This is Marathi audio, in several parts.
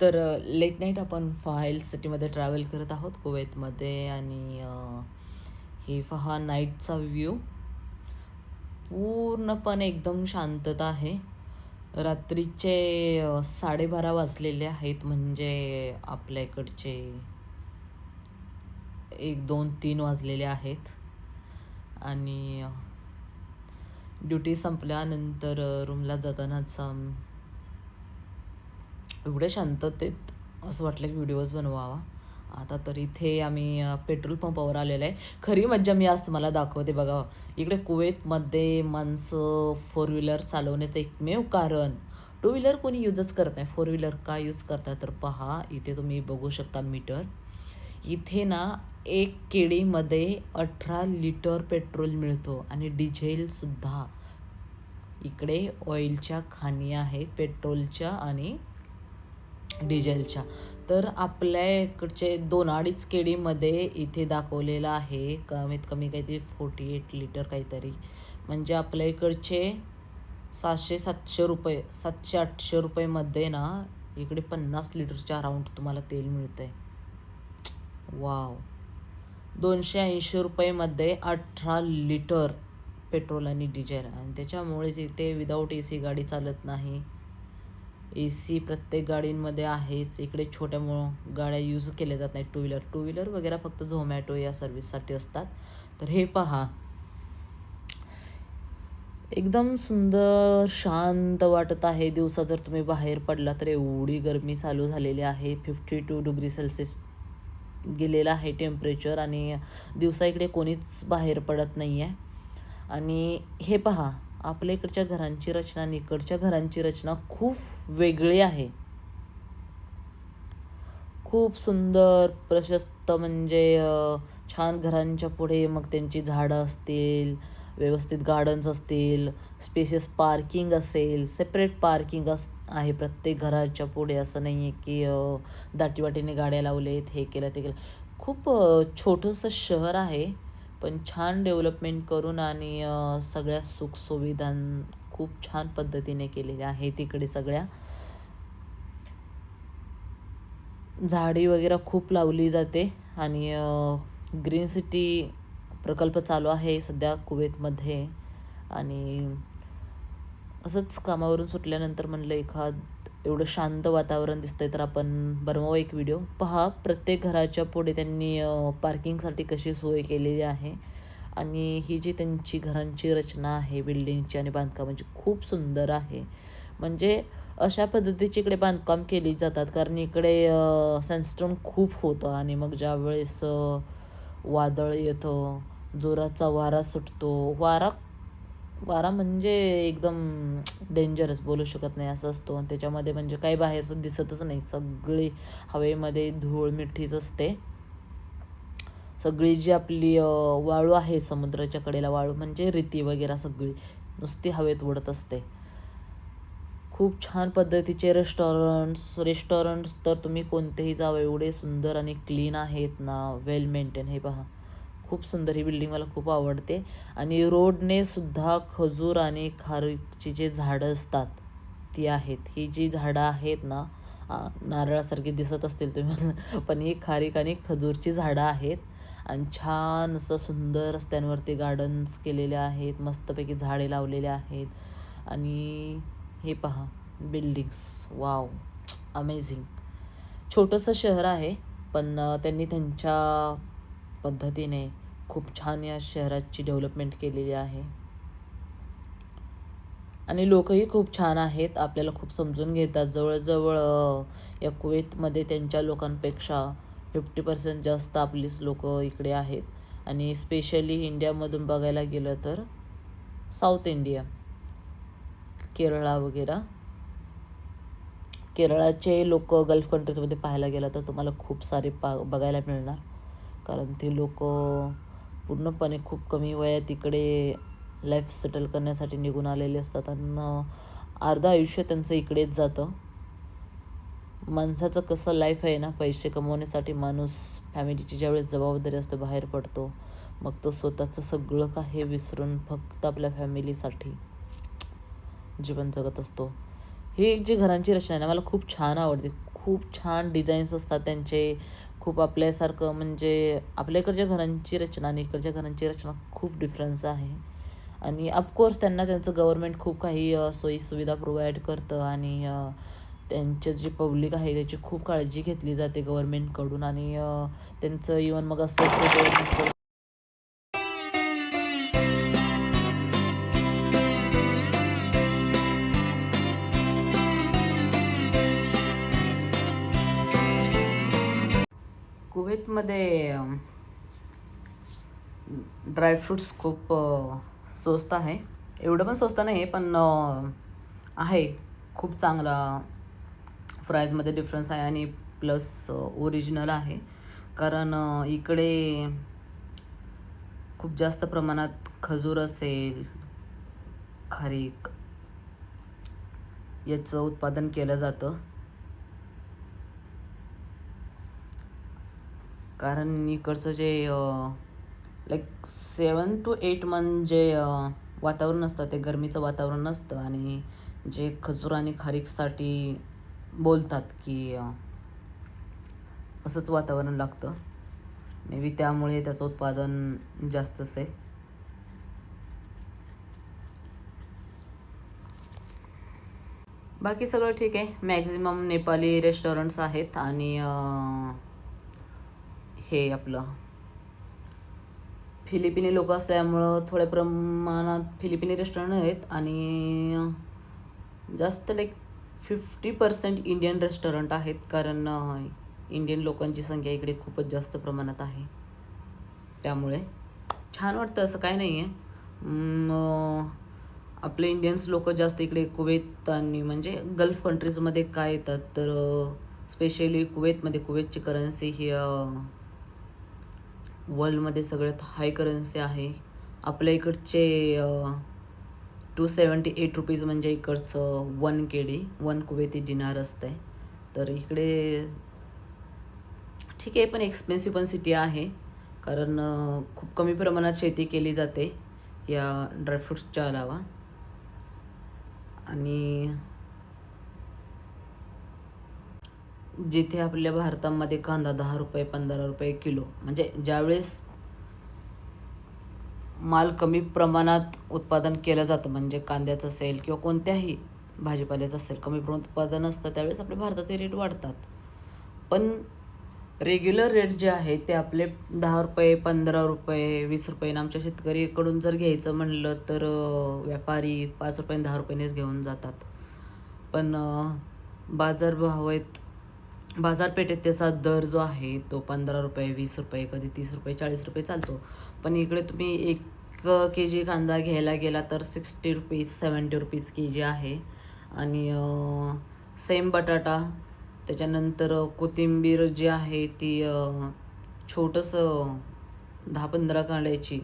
तर लेट नाईट आपण फाईल सिटीमध्ये ट्रॅव्हल करत आहोत कुवेतमध्ये आणि हे फहा नाईटचा व्ह्यू पूर्णपणे एकदम शांतता आहे. रात्रीचे साडेबारा वाजलेले आहेत म्हणजे आपल्या इकडचे एक दोन तीन वाजलेले आहेत. आणि ड्युटी संपल्यानंतर रूमला जातानाचा एवढ्या शांततेत असं वाटलं की व्हिडिओज बनवावा. आता तर इथे आम्ही पेट्रोल पंपावर आलेलो आहे. खरी मज्जा मी आज तुम्हाला दाखवते बघा. इकडे कुवेतमध्ये माणसं फोर व्हीलर चालवण्याचं एकमेव कारण टू व्हीलर कोणी यूजच करत नाही. फोर व्हीलर का यूज करतात तर पहा इथे तुम्ही बघू शकता मीटर. इथे ना एक केळीमध्ये अठरा लिटर पेट्रोल मिळतो आणि डिझेलसुद्धा इकडे ऑइलच्या खाणी आहेत पेट्रोलच्या आणि डिझेलच्या. तर आपल्या इकडचे दोन अडीच केडीमध्ये इथे दाखवलेलं आहे कमीत कमी काहीतरी फोर्टी एट लिटर काहीतरी. म्हणजे आपल्या इकडचे सातशे सातशे रुपये सातशे आठशे रुपयेमध्ये ना इकडे पन्नास लिटरच्या अराउंड तुम्हाला तेल मिळतं आहे वाव दोनशे ऐंशी रुपयेमध्ये अठरा लिटर पेट्रोल आणि डिझेल आणि त्याच्यामुळेच इथे विदाऊट ए सी गाडी चालत नाही. ए सी प्रत्येक गाडींमध्ये आहेच. इकडे छोट्या गाड्या यूज केल्या जात नाहीत. टू व्हीलर टू व्हीलर वगैरे फक्त झोमॅटो या सर्विससाठी असतात. तर हे पहा. एकदम सुंदर शांत वाटत आहे. दिवसा जर तुम्ही बाहेर पडला तर एवढी गरमी चालू झालेली आहे. फिफ्टी टू डिग्री सेल्सिअस गेलेलं आहे टेम्परेचर आणि दिवसा इकडे कोणीच बाहेर पडत नाही आहे आणि हे पहा. आपल्या इकडच्या घरांची रचना आणि इकडच्या घरांची रचना खूप वेगळी आहे. खूप सुंदर प्रशस्त म्हणजे छान घरांच्या पुढे मग त्यांची झाडं असतील व्यवस्थित गार्डन्स असतील स्पेसियस पार्किंग असेल सेपरेट पार्किंग अस आहे प्रत्येक घराच्या पुढे. असं नाही आहे की दाटीवाटीने गाड्या लावलेत हे केलं ते केलं. खूप छोटंसं शहर आहे. पण छान डेव्हलपमेंट करून आणि सगळ्या सुखसुविधा खूप छान पद्धतीने केलेल्या आहे तिकडे सगळ्या. झाडी वगैरे खूप लावली जाते आणि ग्रीन सिटी प्रकल्प चालू आहे सध्या कुवेतमध्ये. आणि असंच कामावरून सुटल्यानंतर म्हणलं एखाद एवढं शांत वातावरण दिसतंय तर आपण बनवावं एक व्हिडिओ पहा प्रत्येक घराच्या पुढे त्यांनी पार्किंगसाठी कशी सोय केलेली आहे. आणि ही जी त्यांची घरांची रचना आहे बिल्डिंगची आणि बांधकामाची म्हणजे खूप सुंदर आहे. म्हणजे अशा पद्धतीची इकडे बांधकाम केली जातात कारण इकडे सँडस्टोन खूप होतं. आणि मग ज्यावेळेस वादळ येतं जोराचा वारा सुटतो. वारा वारा म्हणजे एकदम डेंजरस बोलू शकत नाही असं असतो. आणि त्याच्यामध्ये म्हणजे काही बाहेरचं दिसतच नाही. सगळी हवेमध्ये धूळ मिठीच असते. सगळी जी आपली वाळू आहे समुद्राच्या कडेला वाळू म्हणजे रेती वगैरे सगळी नुसती हवेत उडत असते. खूप छान पद्धतीचे रेस्टॉरंट्स रेस्टॉरंट्स तर तुम्ही कोणतेही जावं एवढे सुंदर आणि क्लीन आहेत ना वेल मेंटेन हे पहा. खूप सुंदर ही बिल्डिंग मला खूप आवडते. आणि रोडने सुद्धा खजूर आणि खारीची जे झाडं असतात ती आहेत. ही जी झाडं आहेत ना नारळासारखी दिसत असतील तुम्ही पण ही खारीक आणि खजूरची झाडं आहेत. आणि छान असं सुंदर रस्त्यांवरती गार्डन्स केलेले आहेत मस्तपैकी झाडे लावलेले आहेत. आणि हे पहा बिल्डिंग्स वाव अमेझिंग छोटंसं शहर आहे पण त्यांनी त्यांच्या पद्धतीने खूप छान या शहराची डेव्हलपमेंट केलेली आहे. आणि लोकही खूप छान आहेत आपल्याला खूप समजून घेतात. जवळजवळ या कुवेतमध्ये त्यांच्या लोकांपेक्षा फिफ्टी पर्सेंट जास्त आपलीच लोक इकडे आहेत. आणि स्पेशली इंडियामधून बघायला गेलं तर साऊथ इंडिया केरळा वगैरे. केरळाचे लोक गल्फ कंट्रीजमध्ये पाहायला गेलं तर तुम्हाला खूप सारे पा बघायला मिळणार. कारण ते लोक पूर्णपणे खूप कमी वयात इकडे लाईफ सेटल करण्यासाठी निघून आलेले असतात. आणि अर्धं आयुष्य त्यांचं इकडेच जातं. माणसाचं कसं लाईफ आहे ना पैसे कमवण्यासाठी माणूस फॅमिलीची ज्यावेळेस जबाबदारी असते बाहेर पडतो. मग तो स्वतःचं सगळं काही विसरून फक्त आपल्या फॅमिलीसाठी जीवन जगत असतो. ही जी घरांची रचना आहे ना मला खूप छान आवडते. खूप छान डिझाईन्स असतात त्यांचे. खूप आपल्यासारखं म्हणजे आपल्या इकडच्या घरांची रचना आणि इकडच्या घरांची रचना खूप डिफरन्स आहे. आणि ऑफकोर्स त्यांना त्यांचं गव्हर्मेंट खूप काही सोयीसुविधा प्रोव्हाइड करतं आणि त्यांचं त्यांचे जे पब्लिक आहे त्याची खूप काळजी घेतली जाते गव्हर्मेंटकडून आणि त्यांचं इवन मग असं गव्हर्मेंटकडून ड्रायफ्रूट्स खूप स्वस्त आहे. एवढं पण स्वस्त नाही आहे पण आहे. खूप चांगला प्राईजमध्ये डिफरन्स आहे आणि प्लस ओरिजिनल आहे. कारण इकडे खूप जास्त प्रमाणात खजूर असेल खारीक याचं उत्पादन केलं जातं. कारण इकडचं जे like seven to eight month जे वातावरण असतं ते गरमीचं वातावरण नसतं आणि जे खजूर आणि खारीकसाठी बोलतात की असंच वातावरण लागतं. मे बी त्यामुळे त्याचं उत्पादन जास्त असेल. बाकी सगळं ठीक आहे. मॅक्झिमम नेपाली रेस्टॉरंट्स आहेत आणि हे आपलं. फिलिपिनी लोक असल्यामुळं थोड्या प्रमाणात फिलिपिनी रेस्टॉरंट आहेत आणि जास्त like fifty percent Indian restaurant आहेत कारण इंडियन लोकांची संख्या इकडे खूपच जास्त प्रमाणात आहे. त्यामुळे छान वाटतं असं काय नाही आहे आपले इंडियन्स लोक जास्त इकडे कुवेत आणि म्हणजे गल्फ कंट्रीजमध्ये काय येतात तर स्पेशली कुवेतमध्ये कुवेतची करन्सी ही वर्ल्डमध्ये सगळ्यात हाय करन्सी आहे. आपल्या इकडचे टू सेवन्टी एट रुपीज म्हणजे इकडचं one K D one Kuwaiti dinar असतं आहे तर इकडे ठीक आहे पण एक्सपेन्सिव्ह पण सिटी आहे. कारण खूप कमी प्रमाणात शेती केली जाते या ड्रायफ्रुट्सच्या अलावा. आणि जिथे आपल्या भारतामध्ये कांदा दहा रुपये पंधरा रुपये किलो. म्हणजे ज्यावेळेस माल कमी प्रमाणात उत्पादन केलं जातं म्हणजे कांद्याचं असेल किंवा कोणत्याही भाजीपाल्याचं असेल कमी प्रमाणात उत्पादन असतं त्यावेळेस आपल्या भारतात हे रेट वाढतात. पण रेग्युलर रेट जे आहे ते आपले दहा रुपये पंधरा रुपये वीस रुपये आमच्या शेतकरीकडून जर घ्यायचं म्हणलं तर व्यापारी पाच रुपये दहा रुपयानेच घेऊन जातात. पण बाजारभाव आहेत बाजारपेठेत त्याचा दर जो आहे तो पंधरा रुपये वीस रुपये कधी तीस रुपये चाळीस रुपये चालतो. पण इकडे तुम्ही एक के जी कांदा घ्यायला गेला तर sixty rupees seventy rupees K G आहे. आणि सेम बटाटा त्याच्यानंतर कोथिंबीर जी आहे ती छोटंसं दहा पंधरा कांड्याची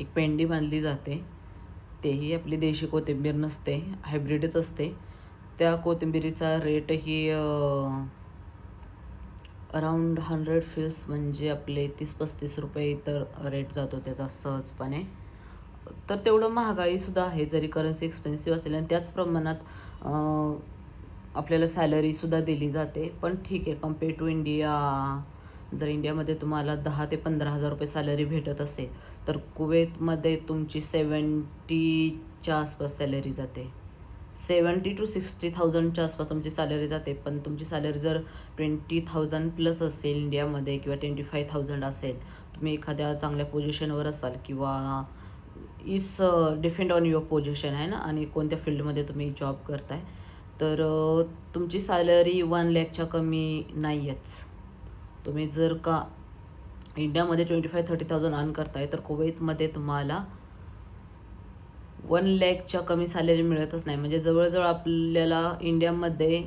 एक पेंडी बांधली जाते. तेही आपली देशी कोथिंबीर नसते हायब्रिडच असते. त्या कोथिंबीरीचा रेटही अराऊंड हंड्रेड फिल्स म्हणजे आपले तीस पस्तीस रुपये तर रेट जातो त्याचा सहजपणे. तर तेवढं महागाईसुद्धा आहे जरी करन्सी एक्सपेन्सिव्ह असेल आणि त्याच प्रमाणात आपल्याला सॅलरीसुद्धा दिली जाते. पण ठीक आहे कंपेअर टू इंडिया जर इंडियामध्ये तुम्हाला दहा ते पंधरा हजार रुपये सॅलरी भेटत असेल तर कुवेतमध्ये तुमची सेवन्टीच्या आसपास सॅलरी जाते. सेवन्टी टू सिक्स्टी थाउजंडच्या आसपास तुमची सॅलरी जाते. पण तुमची सॅलरी जर ट्वेंटी थाउजंड प्लस असेल इंडियामध्ये किंवा ट्वेंटी फाय थाउजंड असेल तुम्ही एखाद्या चांगल्या पोझिशनवर असाल किंवा is depend on your position आहे ना आणि कोणत्या फील्डमध्ये तुम्ही जॉब करताय तर तुमची सॅलरी वन लॅकच्या कमी नाही आहेच तुम्ही जर का इंडियामध्ये twenty five thirty thousand earn करताय तर कुवैतमध्ये तुम्हाला वन लॅकच्या कमी सॅलरी मिळतच नाही. म्हणजे जवळजवळ आपल्याला इंडियामध्ये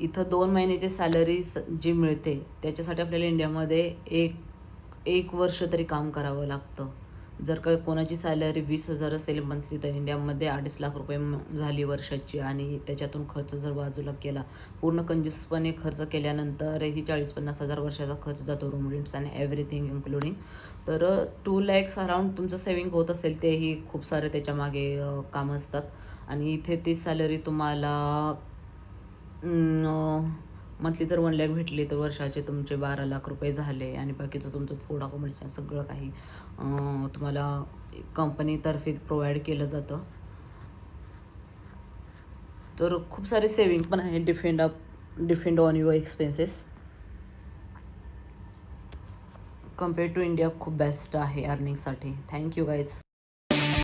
इथं दोन महिन्याची सॅलरी जी मिळते त्याच्यासाठी आपल्याला इंडियामध्ये एक एक वर्ष तरी काम करावं लागतं. जर का कोणाची सॅलरी वीस हजार असेल मंथली तर इंडियामध्ये अडीच लाख रुपये झाली वर्षाची आणि त्याच्यातून खर्च जर बाजूला केला पूर्ण कंजूसपणे खर्च केल्यानंतरही चाळीस पन्नास हजार वर्षाचा खर्च जातो रूम रेंट्स आणि एव्हरीथिंग इन्क्लुडिंग तर टू लॅक्स अराउंड तुमचं सेविंग होत असेल तेही खूप सारे त्याच्यामागे कामं असतात. आणि इथे ती सॅलरी तुम्हाला मंथली जर वन लॅक भेटली तर वर्षाचे तुमचे बारा लाख रुपये झाले आणि बाकीचं तुमचं फूड अकोमोडेशन सगळं काही तुम्हाला कंपनीतर्फे प्रोव्हाइड केलं जातं. तर खूप सारे सेविंग पण आहे depend up depend on your expenses compare to India खूप बेस्ट आहे अर्निंगसाठी थँक्यू गाईज